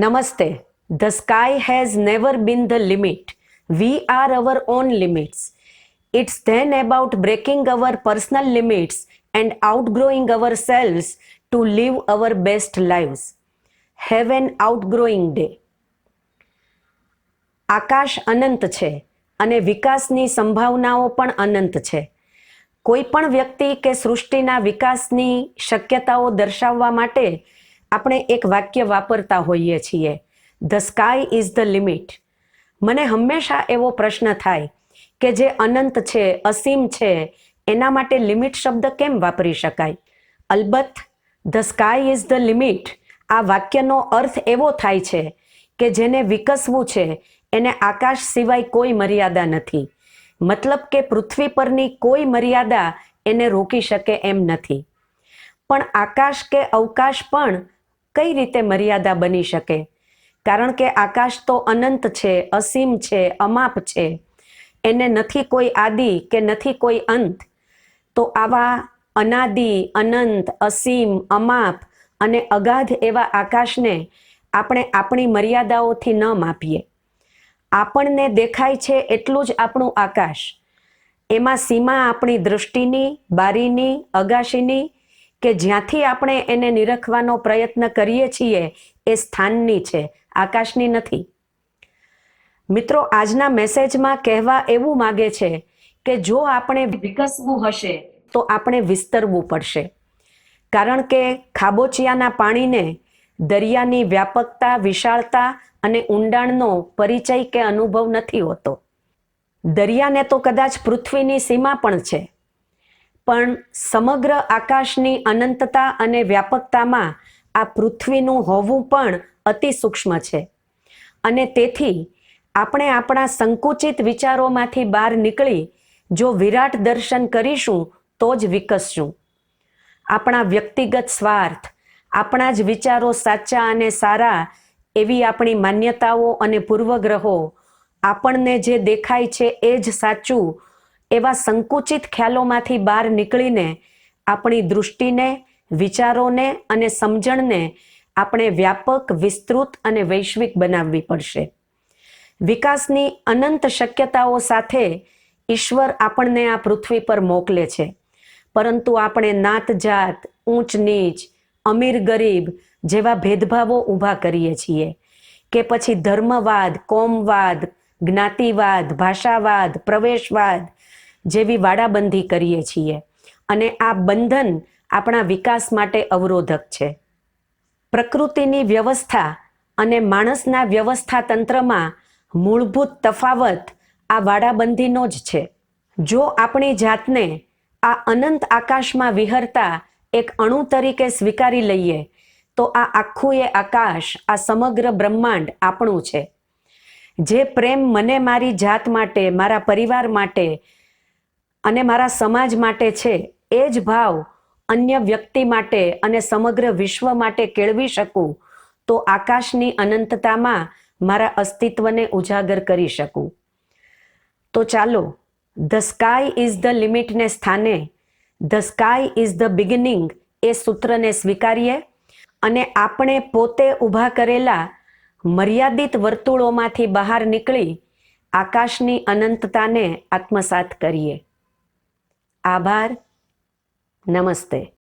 Namaste. The sky has never been the limit. We are our own limits. It's then about breaking our personal limits and outgrowing ourselves to live our best lives. Have an outgrowing day. આકાશ અનંત છે અને વિકાસની સંભાવનાઓ પણ અનંત છે કોઈ પણ વ્યક્તિ કે સૃષ્ટિના વિકાસની શક્યતાઓ દર્શાવવા માટે આપણે એક વાક્ય વાપરતા હોઈએ છીએ. The sky is the limit મને હંમેશા એવો પ્રશ્ન થાય કે જે અનંત છે, અસીમ છે, એના માટે લિમિટ શબ્દ કેમ વાપરી શકાય? અલબત્ત the sky is the limit આ વાક્યનો અર્થ એવો થાય છે કે જેને વિકસવું છે, એને આકાશ સિવાય કોઈ મર્યાદા નથી. મતલબ કે પૃથ્વી પરની કોઈ મર્યાદા એને રોકી શકે એમ નથી. પણ આકાશ કે અવકાશ પણ કઈ રીતે મર્યાદા બની શકે? કારણ કે આકાશ તો અનંત છે, અસીમ છે, અમાપ છે. એને નથી કોઈ આદિ કે નથી કોઈ અંત. તો આવા અનાદિ, અનંત, અસીમ, અમાપ અને અગાધ એવા આકાશને આપણે આપણી મર્યાદાઓથી ન માપીએ. આપણને દેખાય છે એટલું જ આપણું આકાશ. એમાં સીમા આપણી દૃષ્ટિની, બારીની, અગાશીની કે જ્યાંથી આપણે એને નિરખવાનો પ્રયત્ન કરીએ છીએ, એ સ્થાનની છે, આકાશની નથી. મિત્રો, આજના મેસેજમાં કહેવા એવું માગે છે કે જો આપણે વિકસવું હશે, તો આપણે વિસ્તરવું પડશે. કારણ કે ખાબોચિયાના પાણીને દરિયાની વ્યાપકતા, વિશાળતા અને ઊંડાણનો પરિચય કે અનુભવ નથી હોતો. દરિયાને તો કદાચ પૃથ્વીની સીમા પણ છે. પણ સમગ્ર આકાશની અનંતતા અને વ્યાપકતામાં આ પૃથ્વીનું હોવું પણ અતિ સૂક્ષ્મ છે. અને તેથી આપણે આપણા સંકુચિત વિચારોમાંથી બહાર નીકળી જો વિરાટ દર્શન કરીશું તો જ વિકસશું. આપણા વ્યક્તિગત સ્વાર્થ, આપણા જ વિચારો સાચા અને સારા એવી આપણી માન્યતાઓ અને પૂર્વગ્રહો આપણને જે દેખાય છે એ જ સાચું એવા સંકુચિત ખ્યાલોમાંથી બહાર નીકળીને આપણી દૃષ્ટિને, વિચારોને અને સમજણને આપણે વ્યાપક, વિસ્તૃત અને વૈશ્વિક બનાવવી પડશે. વિકાસની અનંત શક્યતાઓ સાથે ઈશ્વર આપણને આ પૃથ્વી પર મોકલે છે. પરંતુ આપણે નાત જાત, ઊંચ નીચ, અમીર ગરીબ જેવા ભેદભાવો ઊભા કરીએ છીએ કે પછી ધર્મવાદ, કોમવાદ, જ્ઞાતિવાદ, ભાષાવાદ, પ્રવેશવાદ જેવી વાડાબંધી કરીએ છીએ. અને આ બંધન આપણા વિકાસ માટે અવરોધક છે. પ્રકૃતિની વ્યવસ્થા અને માણસના વ્યવસ્થા તંત્રમાં મૂળભૂત તફાવત આ વાડાબંધીનો જ છે. જો આપણી જાતને આ અનંત આકાશમાં વિહરતા એક અણુ તરીકે સ્વીકારી લઈએ, તો આ આખું એ આકાશ, આ સમગ્ર બ્રહ્માંડ આપણું છે. જે પ્રેમ મને મારી જાત માટે, મારા પરિવાર માટે અને મારા સમાજ માટે છે, એ જ ભાવ અન્ય વ્યક્તિ માટે અને સમગ્ર વિશ્વ માટે કેળવી શકું, તો આકાશની અનંતતામાં મારા અસ્તિત્વને ઉજાગર કરી શકું. તો ચાલો, ધ સ્કાય ઇઝ ધ લિમિટને સ્થાને, the sky is the beginning એ સૂત્રને સ્વીકારીએ અને આપણે પોતે ઊભા કરેલા મર્યાદિત વર્તુળોમાંથી બહાર નીકળી આકાશની અનંતતાને આત્મસાત કરીએ. આભાર. નમસ્તે.